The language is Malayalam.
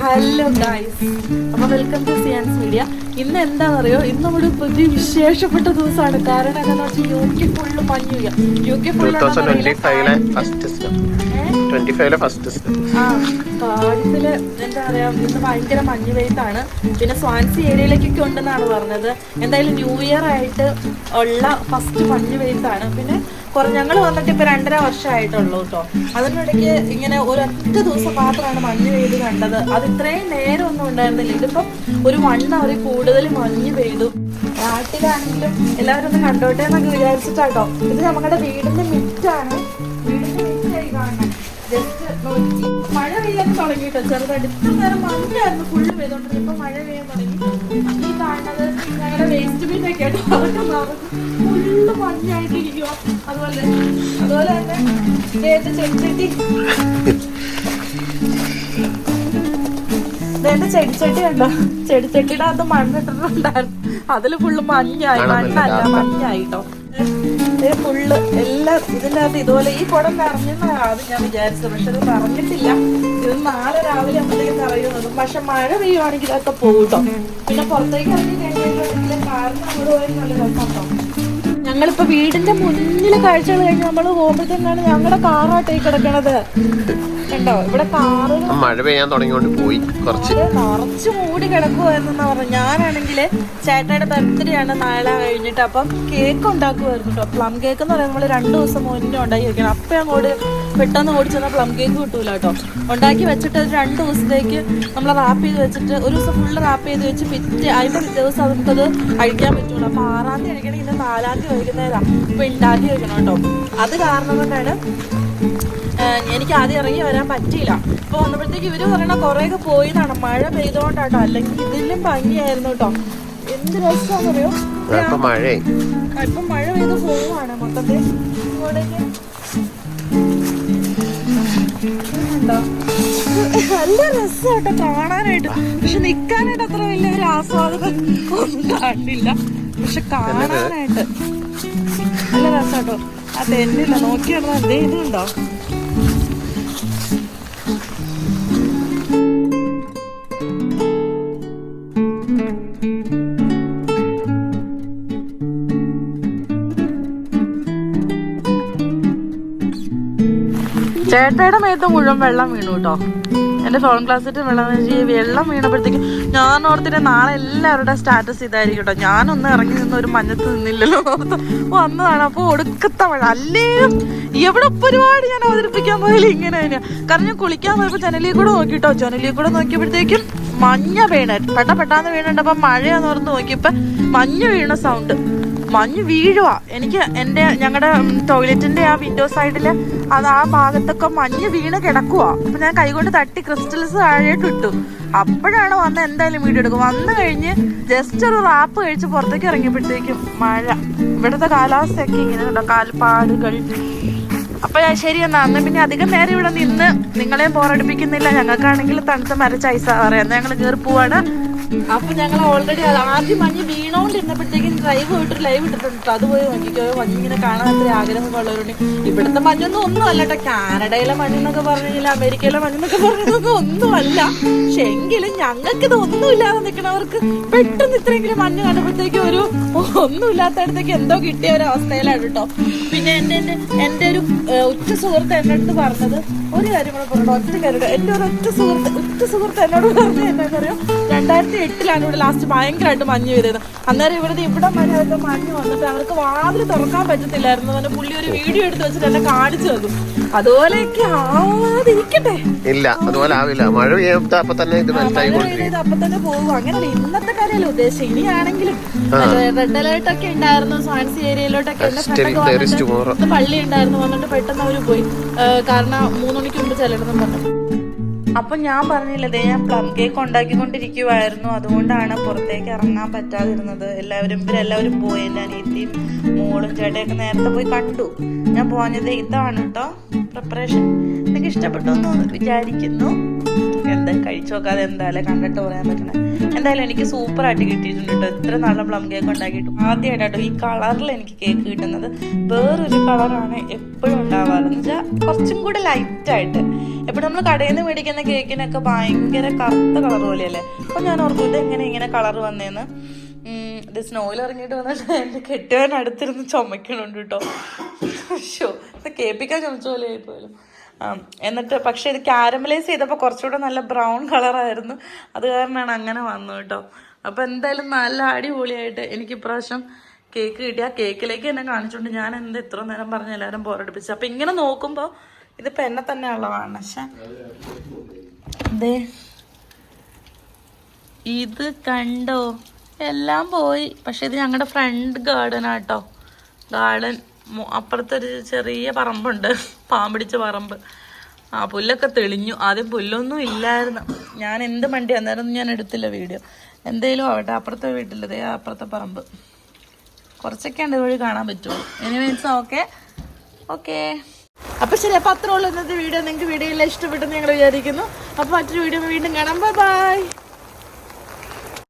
ഹലോ ഗായ്സ് അപ്പൊ വെൽക്കം ടു സിയാൻസ് മീഡിയ ഇന്ന് എന്താണെന്നറിയോ ഇന്ന് നമ്മുടെ പ്രതി വിശേഷപ്പെട്ട ദിവസമാണ്. കാരണം എന്താണെന്ന് വെച്ചാൽ യു കെ ഫുള്ള് മഞ്ഞു യു കെ പാടത്തിൽ എന്താ പറയാ ഇന്ന് ഭയങ്കര മഞ്ഞ് പിന്നെ സ്വാൻസി ഏരിയയിലേക്കൊക്കെ ഉണ്ടെന്നാണ് പറഞ്ഞത്. എന്തായാലും ന്യൂ ഇയർ ആയിട്ട് ഉള്ള ഫസ്റ്റ് മഞ്ഞ് പെയ്ത്താണ് പിന്നെ കുറെ ഞങ്ങൾ വന്നിട്ട് ഇപ്പൊ രണ്ടര വർഷമായിട്ടുള്ളൂ കേട്ടോ അതിനിടയ്ക്ക് ഇങ്ങനെ ഒരൊറ്റ ദിവസം മാത്രമാണ് മഞ്ഞ് പെയ്ത് കണ്ടത്. അത് ഇത്രയും നേരം ഒന്നും ഉണ്ടായിരുന്നില്ല. ഇതിപ്പം ഒരു വൺ അവർ കൂടുതൽ മഞ്ഞ് പെയ്തു. നാട്ടിലാണെങ്കിലും എല്ലാവരും ഒന്ന് കണ്ടോട്ടെ എന്നൊക്കെ വിചാരിച്ചിട്ടാട്ടോ. ഇത് നമ്മുടെ വീടിന്റെ മിറ്റാണ്. മഴ പെയ്യാൻ തുടങ്ങിയിട്ടോ. ചെറുതായിട്ട് ഇത്ര നേരം മഞ്ഞായിരുന്നു ഫുള്ള് പെയ്തോണ്ടിരുന്നത്. ഇപ്പൊ മഴ പെയ്യാൻ തുടങ്ങി. ഈ കാണുന്നത് ഞങ്ങളുടെ വേസ്റ്റ് ബിൻ ഒക്കെ ആയിട്ട് അതൊക്കെ ഫുള്ള് മഞ്ഞായിട്ടിരിക്കുക അതുപോലെ അതുപോലെ തന്നെ ചെടിച്ചട്ടി. എന്റെ ചെടിച്ചട്ടി ഉണ്ടോ? ചെടിച്ചട്ടിയുടെ അകത്ത് മണ്ണിട്ടിട്ടുണ്ടായിരുന്നു അതിൽ ഫുള്ള് മഞ്ഞായി മണ്ണല്ല. മഞ്ഞായിട്ടോ. ഫുള്ള് എല്ലാം ഇതിന്റെ അകത്ത് ഇതുപോലെ ഈ കുടം നിറഞ്ഞെന്നാണ് ഞാൻ വിചാരിച്ചത്. പക്ഷെ അത് നിറഞ്ഞിട്ടില്ല. ഇത് നാളെ രാവിലെ ആകുമ്പോഴത്തേക്കും നിറയുന്നതും. പക്ഷെ മഴ പെയ്യുവാണെങ്കിൽ അതൊക്കെ പോകും പിന്നെ പുറത്തേക്ക് ഇറങ്ങി കഴിഞ്ഞിട്ടുണ്ടെങ്കിൽ ഞങ്ങളിപ്പോ വീടിന്റെ മുന്നിലെ കാഴ്ചകൾ കഴിഞ്ഞ് നമ്മൾ പോകുമ്പോഴത്തേക്കാണ് ഞങ്ങളുടെ കാറായിട്ടേ കിടക്കണത്. കണ്ടോ? ഇവിടെ കാറ് മഴ പെയ്യാൻ തുടങ്ങിയോണ്ട് പോയി കുറച്ച്. കുറച്ച് നിറച്ച് മൂടി എന്നാ പറഞ്ഞു. ഞാനാണെങ്കിൽ ചേട്ടയുടെ ബർത്ത്ഡേ ആണ് നാളെ കഴിഞ്ഞിട്ട് അപ്പം കേക്ക് ഉണ്ടാക്കുമായിരുന്നു കേട്ടോ പ്ലം കേക്ക് എന്ന് പറയുമ്പോൾ നമ്മൾ രണ്ട് ദിവസം മുന്നേ ഉണ്ടാക്കി വെക്കണം അപ്പം അങ്ങോട്ട് പെട്ടെന്ന് ഓടി ചെന്നാൽ പ്ലം കേക്ക് കിട്ടൂല കേട്ടോ ഉണ്ടാക്കി വെച്ചിട്ട് ഒരു രണ്ട് ദിവസത്തേക്ക് നമ്മൾ റാപ്പ് ചെയ്ത് വെച്ചിട്ട് ഒരു ദിവസം ഫുള്ള് റാപ്പ് ചെയ്ത് വെച്ച് പിറ്റ് അതിന്റെ പിറ്റേ ദിവസം നമുക്കത് കഴിക്കാൻ പറ്റുള്ളൂ അപ്പോൾ ആറാം തീയതി കഴിക്കണമെങ്കിൽ ഇന്ന് നാലാം തീയതി വൈകുന്നേരം അപ്പോൾ ഉണ്ടാക്കി വെക്കണം കേട്ടോ അത് കാരണം കൊണ്ടാണ് എനിക്ക് ആദ്യം ഇറങ്ങി വരാൻ പറ്റിയില്ല. അപ്പോൾ വന്നപ്പോഴത്തേക്ക് ഇവർ പറയണ കുറേയൊക്കെ പോയതാണ് മഴ പെയ്തോണ്ടാട്ടോ. അല്ലെങ്കിൽ ഇതിലും ഭംഗിയായിരുന്നു കേട്ടോ എന്ത് രസമാണെന്നറിയോ ഇപ്പൊ മഴ പെയ്ത് പോവാണ് മൊത്തത്തിൽ. ഇങ്ങോട്ടേക്ക്? നല്ല രസമാട്ടോ കാണാനായിട്ട്. പക്ഷെ നിക്കാനായിട്ട് അത്ര വലിയ ഒരു ആസ്വാദനം കാണില്ല പക്ഷെ കാണാനായിട്ട്. നല്ല രസാട്ടോ ആ തെന്നില്ല നോക്കി നടന്ന എന്തേ ഇതുണ്ടോ? ചേട്ടയുടെ മേത്ത് മുഴുവൻ വെള്ളം വീണു കേട്ടോ എന്റെ ഫോൺ ക്ലാസ്സിട്ട് വെള്ളം വെള്ളം വീണപ്പോഴത്തേക്കും ഞാൻ ഓർത്തിട്ട് നാളെ എല്ലാവരുടെ സ്റ്റാറ്റസ് ഇതായിരിക്കും കേട്ടോ ഞാനൊന്ന് ഇറങ്ങി നിന്ന് ഒരു മഞ്ഞത്ത് നിന്നില്ലല്ലോ. വന്നതാണ്. അപ്പോൾ ഒടുക്കത്ത മഴ. അല്ലേ? എവിടെ ഒരുപാട് ഞാൻ അവതരിപ്പിക്കാൻ പോയാലും ഇങ്ങനെ തന്നെയാ. കാരണം ഞാൻ കുളിക്കാൻ പോയപ്പോൾ ജനലിൽ കൂടെ നോക്കിട്ടോ ജനലിൽ കൂടെ നോക്കിയപ്പോഴത്തേക്കും മഞ്ഞ വീണ. പെട്ട പെട്ടാന്ന് വീണുണ്ടപ്പോ മഴയാന്ന് ഓർത്ത് നോക്കിയപ്പോ മഞ്ഞ് വീണ സൗണ്ട് മഞ്ഞ് വീഴുവാ. എനിക്ക് എന്റെ ഞങ്ങളുടെ ടോയ്ലറ്റിന്റെ ആ വിൻഡോ സൈഡിൽ അത് ആ ഭാഗത്തൊക്കെ മഞ്ഞ് വീണ് കിടക്കുക അപ്പൊ ഞാൻ കൈകൊണ്ട് തട്ടി ക്രിസ്റ്റൽസ് താഴേട്ട് ഇട്ടു. അപ്പോഴാണ് വന്ന് എന്തായാലും വീഡിയോ എടുക്കും. വന്നു കഴിഞ്ഞ് ജസ്റ്റ് ഒരു റാപ്പ് കഴിച്ച് പുറത്തേക്ക് ഇറങ്ങിയപ്പോഴത്തേക്കും മഴ. ഇവിടുത്തെ കാലാവസ്ഥയൊക്കെ ഇങ്ങനെ കാൽപ്പാടുകൾ അപ്പൊ ശരി എന്നാ അന്ന് പിന്നെ അധികം നേരം ഇവിടെ നിന്ന് നിങ്ങളെയും ബോറടിപ്പിക്കുന്നില്ല. ഞങ്ങൾക്കാണെങ്കിൽ തണുത്ത മരച്ച ഐസ പറയാം ഞങ്ങൾ കേറി പോവാണ്. അപ്പൊ ഞങ്ങൾ ഓൾറെഡി ആദ്യം മഞ്ഞ് വീണോണ്ടിരുന്നപ്പോഴത്തേക്കും ഡ്രൈവ് പോയിട്ട് ലൈവ് ഇട്ടിട്ടുണ്ട് ട്ടോ. അത് പോയി നോക്കിക്കോ. മഞ്ഞ് ഇങ്ങനെ കാണാൻ അത്ര ആഗ്രഹമുള്ളവരുണ്ട് ഇവിടുത്തെ മഞ്ഞൊന്നും ഒന്നും അല്ല കേട്ടോ കാനഡയിലെ മഞ്ഞെന്നൊക്കെ പറഞ്ഞാൽ അമേരിക്കയിലെ മഞ്ഞെന്നൊക്കെ പറഞ്ഞതൊന്നും ഒന്നുമല്ല. പക്ഷെ എങ്കിലും ഞങ്ങൾക്ക് ഇത് ഒന്നുമില്ലാതെ നിൽക്കണവർക്ക് പെട്ടെന്ന് ഇത്രയെങ്കിലും മഞ്ഞ് കണ്ടപ്പോഴത്തേക്കും ഒരു ഒന്നുമില്ലാത്തടത്തേക്ക് എന്തോ കിട്ടിയ ഒരു അവസ്ഥയിലാണ് കേട്ടോ പിന്നെ എന്റെ എന്റെ എന്റെ ഒരു ഉച്ച സുഹൃത്ത് എന്റെ അടുത്ത് പറഞ്ഞത് ഒരു കാര്യം കൂടെ പറഞ്ഞു ഒറ്റ കാര്യം എന്റെ ഒരു ഒറ്റ സുഹൃത്ത് ഒറ്റ സുഹൃത്ത് എന്നോട് പറഞ്ഞു എന്താണെന്ന് അറിയോ രണ്ടായിരത്തി എട്ടിലാണ് ഇവിടെ ലാസ്റ്റ് ഭയങ്കരമായിട്ട് മഞ്ഞ് പെയ്തത്. അന്നേരം ഇവിടുത്തെ ഇവിടെ വരെ അവർക്ക് മഞ്ഞ് വന്നിട്ട് അവർക്ക് വാതിൽ തുറക്കാൻ പറ്റത്തില്ലായിരുന്നു. തന്നെ പുള്ളി ഒരു വീഡിയോ എടുത്ത് വെച്ചിട്ട് എന്നെ കാണിച്ചു തന്നു. അതുപോലെയൊക്കെ ആവാതിരിക്കട്ടെ. ഇല്ല അതുപോലെ ആവില്ല. മഴ പെയ്ത് അപ്പൊ തന്നെ ഇത് അപ്പൊ തന്നെ പോകും അങ്ങനെ ഇന്നത്തെ കാര്യമല്ല ഉദ്ദേശം ഇനിയാണെങ്കിലും റെഡ് അലേർട്ട് ഒക്കെ ഉണ്ടായിരുന്നു. സ്വാൻസി ഏരിയയിലോട്ടൊക്കെ പള്ളി ഉണ്ടായിരുന്നു വന്നിട്ട് പെട്ടെന്ന് അവർ പോയി. കാരണം മൂന്ന് മണിക്ക് മുമ്പ് ചെല്ലണമെന്ന് പറഞ്ഞു. അപ്പൊ ഞാൻ പറഞ്ഞില്ലേ ഞാൻ പ്ലം കേക്ക് ഉണ്ടാക്കിക്കൊണ്ടിരിക്കുവായിരുന്നു. അതുകൊണ്ടാണ് പുറത്തേക്ക് ഇറങ്ങാൻ പറ്റാതിരുന്നത്. എല്ലാവരും ഇവരെല്ലാവരും പോയി. എന്റെ അനിയത്തിയും മോളും ചേട്ടയൊക്കെ നേരത്തെ പോയി കണ്ടു. ഞാൻ പോഞ്ഞത് ഇതാണ് കേട്ടോ പ്രിപ്പറേഷൻ നിങ്ങൾക്ക് ഇഷ്ടപ്പെട്ടു എന്ന് വിചാരിക്കുന്നു. എന്താ കഴിച്ചു നോക്കാതെ എന്തായാലും കണ്ടിട്ട് പറയാൻ പറ്റണേ. എന്തായാലും എനിക്ക് സൂപ്പർ ആയിട്ട് കിട്ടിയിട്ടുണ്ട് കേട്ടോ എത്ര നല്ല പ്ലം കേക്ക് ഉണ്ടാക്കിയിട്ടു. ആദ്യമായിട്ടോ ഈ കളറിൽ എനിക്ക് കേക്ക് കിട്ടുന്നത്. വേറൊരു കളറാണ് എപ്പോഴും ഉണ്ടാവാറെന്ന് വെച്ചാൽ കുറച്ചും കൂടി ലൈറ്റ് ആയിട്ട് എപ്പോഴും നമ്മൾ കടയിൽ നിന്ന് മേടിക്കുന്ന കേക്കിനൊക്കെ ഭയങ്കര കറുത്ത കളർ പോലെയല്ലേ? അപ്പോൾ ഞാൻ ഓർക്കും ഇത് എങ്ങനെ ഇങ്ങനെ കളർ വന്നേന്ന്. ഇത് സ്നോയിൽ ഇറങ്ങിയിട്ട് വന്നിട്ട് എന്റെ കെട്ടുകാരൻ അടുത്തിരുന്ന് ചുമക്കണുണ്ട് കേട്ടോ ഇത് കേൾപ്പിക്കാൻ ചുമച്ച പോലെ ആയിപ്പോയല്ലോ. ആ, എന്നിട്ട് പക്ഷെ ഇത് ക്യാരമലൈസ് ചെയ്തപ്പോൾ കുറച്ചുകൂടെ നല്ല ബ്രൗൺ കളറായിരുന്നു അത് കാരണമാണ് അങ്ങനെ വന്നു കേട്ടോ. അപ്പോൾ എന്തായാലും നല്ല അടിപൊളിയായിട്ട് എനിക്ക് ഇപ്രാവശ്യം കേക്ക് കിട്ടി. ആ കേക്കിലേക്ക് എന്നെ കാണിച്ചുകൊണ്ട് ഞാൻ എന്ത് ഇത്ര നേരം പറഞ്ഞ് എല്ലാവരും ബോറടിപ്പിച്ചു. അപ്പം ഇങ്ങനെ നോക്കുമ്പോൾ ഇതിപ്പോൾ എന്നെ തന്നെയുള്ളതാണ്. പക്ഷേ ദേ. ഇത് കണ്ടോ? എല്ലാം പോയി. പക്ഷെ ഇത് ഞങ്ങളുടെ ഫ്രണ്ട് ഗാർഡൻ ആട്ടോ ഗാർഡൻ അപ്പുറത്തൊരു ചെറിയ പറമ്പുണ്ട്. പാമ്പിടിച്ച പറമ്പ്. ആ പുല്ലൊക്കെ തെളിഞ്ഞു. ആദ്യം പുല്ലൊന്നും ഇല്ലായിരുന്നു. ഞാൻ എന്ത് മണ്ടി അന്നേരമൊന്നും ഞാൻ എടുത്തില്ല വീഡിയോ. എന്തേലും ആവട്ടെ അപ്പുറത്തെ വീട്ടിലതേ അപ്പുറത്തെ പറമ്പ്. കുറച്ചൊക്കെ ഉണ്ട് വഴി കാണാൻ പറ്റുള്ളൂ എനിവേസ് ഓക്കെ ഓക്കെ അപ്പൊ ശരി അപ്പൊ അത്രേ ഉള്ളൂ ഇന്നത്തെ വീഡിയോ. നിങ്ങൾക്ക് വീഡിയോ എല്ലാം ഇഷ്ടപ്പെട്ടെന്ന് ഞങ്ങൾ വിചാരിക്കുന്നു. അപ്പൊ മറ്റൊരു വീഡിയോ വീണ്ടും കാണാം. Bye bye